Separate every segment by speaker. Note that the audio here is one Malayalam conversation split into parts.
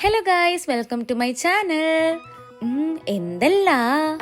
Speaker 1: Hello guys welcome to my channel എന്തല്ല?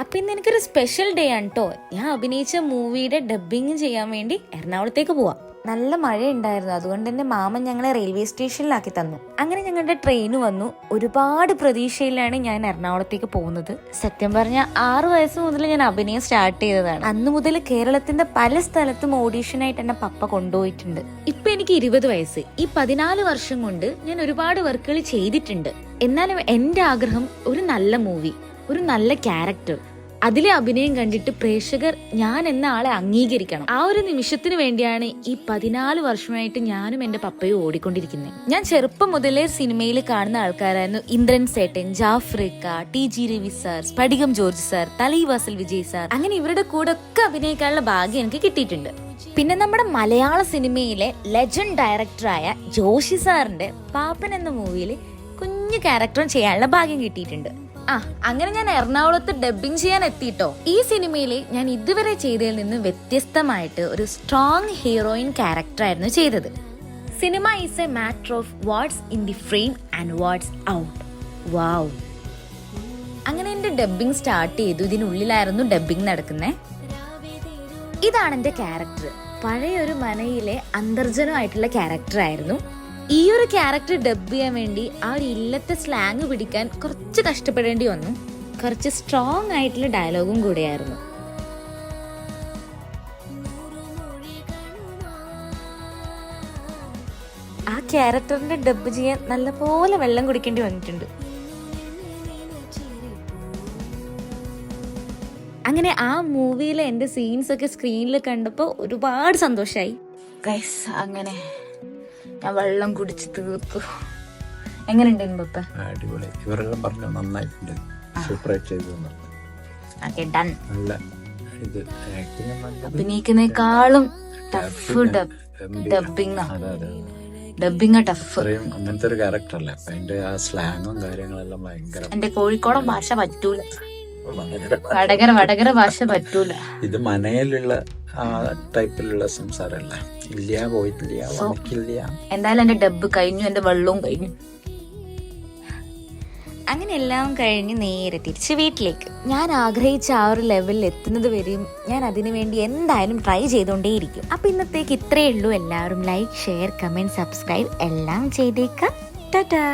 Speaker 1: അപ്പൊ ഇന്ന് എനിക്കൊരു സ്പെഷ്യൽ ഡേ ആണ് കേട്ടോ ഞാൻ അഭിനയിച്ച മൂവിയുടെ ഡബിങ് ചെയ്യാൻ വേണ്ടി എറണാകുളത്തേക്ക് പോവാ. നല്ല മഴ ഉണ്ടായിരുന്നു അതുകൊണ്ട് തന്നെ മാമൻ ഞങ്ങളെ റെയിൽവേ സ്റ്റേഷനിലാക്കി തന്നു. അങ്ങനെ ഞങ്ങളുടെ ട്രെയിൻ വന്നു. ഒരുപാട് പ്രതീക്ഷയിലാണ് ഞാൻ എറണാകുളത്തേക്ക് പോകുന്നത്. സത്യം പറഞ്ഞ ആറ് വയസ്സ് മുതൽ ഞാൻ അഭിനയം സ്റ്റാർട്ട് ചെയ്തതാണ്. അന്ന് മുതൽ കേരളത്തിന്റെ പല സ്ഥലത്തും ഓഡീഷനായിട്ട് എന്നെ പപ്പ കൊണ്ടുപോയിട്ടുണ്ട്. ഇപ്പൊ എനിക്ക് ഇരുപത് വയസ്സ്. ഈ പതിനാല് വർഷം കൊണ്ട് ഞാൻ ഒരുപാട് വർക്കുകൾ ചെയ്തിട്ടുണ്ട്. എന്നാലും എന്റെ ആഗ്രഹം ഒരു നല്ല മൂവി ഒരു നല്ല ക്യാരക്ടർ അതിലെ അഭിനയം കണ്ടിട്ട് പ്രേക്ഷകർ ഞാൻ എന്ന ആളെ അംഗീകരിക്കണം. ആ ഒരു നിമിഷത്തിന് വേണ്ടിയാണ് ഈ പതിനാല് വർഷമായിട്ട് ഞാനും എന്റെ പപ്പയും ഓടിക്കൊണ്ടിരിക്കുന്നത് ഞാൻ ചെറുപ്പം മുതലേ സിനിമയിൽ കാണുന്ന ആൾക്കാരായിരുന്നു ഇന്ദ്രൻ സേട്ടൻ ജാഫ്രിക്ക T G Ravi sir Spadikam George sir Thalaivasal Vijay sir. അങ്ങനെ ഇവരുടെ കൂടെ ഒക്കെ അഭിനയിക്കാനുള്ള ഭാഗ്യം എനിക്ക് കിട്ടിയിട്ടുണ്ട്. പിന്നെ നമ്മുടെ മലയാള സിനിമയിലെ ലെജൻഡ് ഡയറക്ടറായ ജോഷി സാറിന്റെ പാപ്പൻ എന്ന മൂവിയിൽ കുഞ്ഞു ക്യാരക്ടറും ചെയ്യാനുള്ള ഭാഗ്യം കിട്ടിയിട്ടുണ്ട്. ആ അങ്ങനെ ഞാൻ എറണാകുളത്ത് ഡബിങ് ചെയ്യാൻ എത്തിയിട്ടോ. ഈ സിനിമയിൽ ഞാൻ ഇതുവരെ ചെയ്തതിൽ നിന്ന് വ്യത്യസ്തമായിട്ട് ഒരു സ്ട്രോങ് ഹീറോയിൻ ക്യാരക്ടർ ആയിരുന്നു ചെയ്തത്. Cinema is a matter of what's in the frame and what's out wow അങ്ങനെ എന്റെ ഡബ്ബിംഗ് സ്റ്റാർട്ട് ചെയ്തു. ഇതിനുള്ളിലായിരുന്നു ഡബ്ബിംഗ് നടക്കുന്നത് ഇതാണ് എന്റെ ക്യാരക്ടർ പഴയ ഒരു മനയിലെ അന്തർജനമായിട്ടുള്ള ക്യാരക്ടർ ആയിരുന്നു. ഈ ഒരു ക്യാരക്ടർ ഡബ് ചെയ്യാൻ വേണ്ടി ആ ഒരു ഇല്ലത്തെ സ്ലാങ് പിടിക്കാൻ കുറച്ച് കഷ്ടപ്പെടേണ്ടി വന്നു. കുറച്ച് സ്ട്രോങ് ആയിട്ടുള്ള ഡയലോഗും കൂടെയായിരുന്നു. ആ ക്യാരക്ടറിന്റെ ഡബ് ചെയ്യാൻ നല്ലപോലെ വെള്ളം കുടിക്കേണ്ടി വന്നിട്ടുണ്ട്. അങ്ങനെ ആ മൂവിയിലെ എന്റെ സീൻസ് ഒക്കെ സ്ക്രീനിൽ കണ്ടപ്പോൾ ഒരുപാട് സന്തോഷായി. അങ്ങനെ ഞാൻ വെള്ളം കുടിച്ച് തീർത്തു. എങ്ങനെയുണ്ട്
Speaker 2: അടിപൊളി. ഇവരെല്ലാം പറഞ്ഞു നന്നായിട്ടുണ്ട്. സൂപ്പറായിട്ട് ചെയ്തു.
Speaker 1: Okay done.
Speaker 2: നല്ല ഇത്
Speaker 1: അഭിനയിക്കുന്നേക്കാളും ടഫ്. Dubbing dubbing tough.
Speaker 2: അത്രയും അങ്ങനത്തെ ഒരു ക്യാരക്ടർ അല്ലേ? അതിന്റെ ആ സ്ലാങ്ങും കാര്യങ്ങളെല്ലാം ഭയങ്കര
Speaker 1: എന്റെ കോഴിക്കോടൻ ഭാഷ പറ്റൂല. വടകര വടകര ഭാഷ പറ്റൂല.
Speaker 2: ഇത് മനയിലുള്ള ആ ടൈപ്പിലുള്ള സംസാരമല്ല? ഇല്ല പോയിട്ടില്ല. വന്നിട്ടില്ല.
Speaker 1: എന്തായാലും എന്റെ ഡബ് കഴിഞ്ഞു എന്റെ വെള്ളവും കഴിഞ്ഞു. അങ്ങനെ എല്ലാം കഴിഞ്ഞ് നേരെ തിരിച്ച് വീട്ടിലേക്ക്. ഞാൻ ആഗ്രഹിച്ച ആ ഒരു ലെവലിൽ എത്തുന്നത് വരെയും ഞാൻ അതിനുവേണ്ടി എന്തായാലും ട്രൈ ചെയ്തുകൊണ്ടേയിരിക്കും അപ്പൊ ഇന്നത്തേക്ക് ഇത്രയേ ഉള്ളൂ. എല്ലാവരും ലൈക്ക് ഷെയർ കമന്റ് സബ്സ്ക്രൈബ് എല്ലാം ചെയ്തേക്കാം. ടാറ്റാ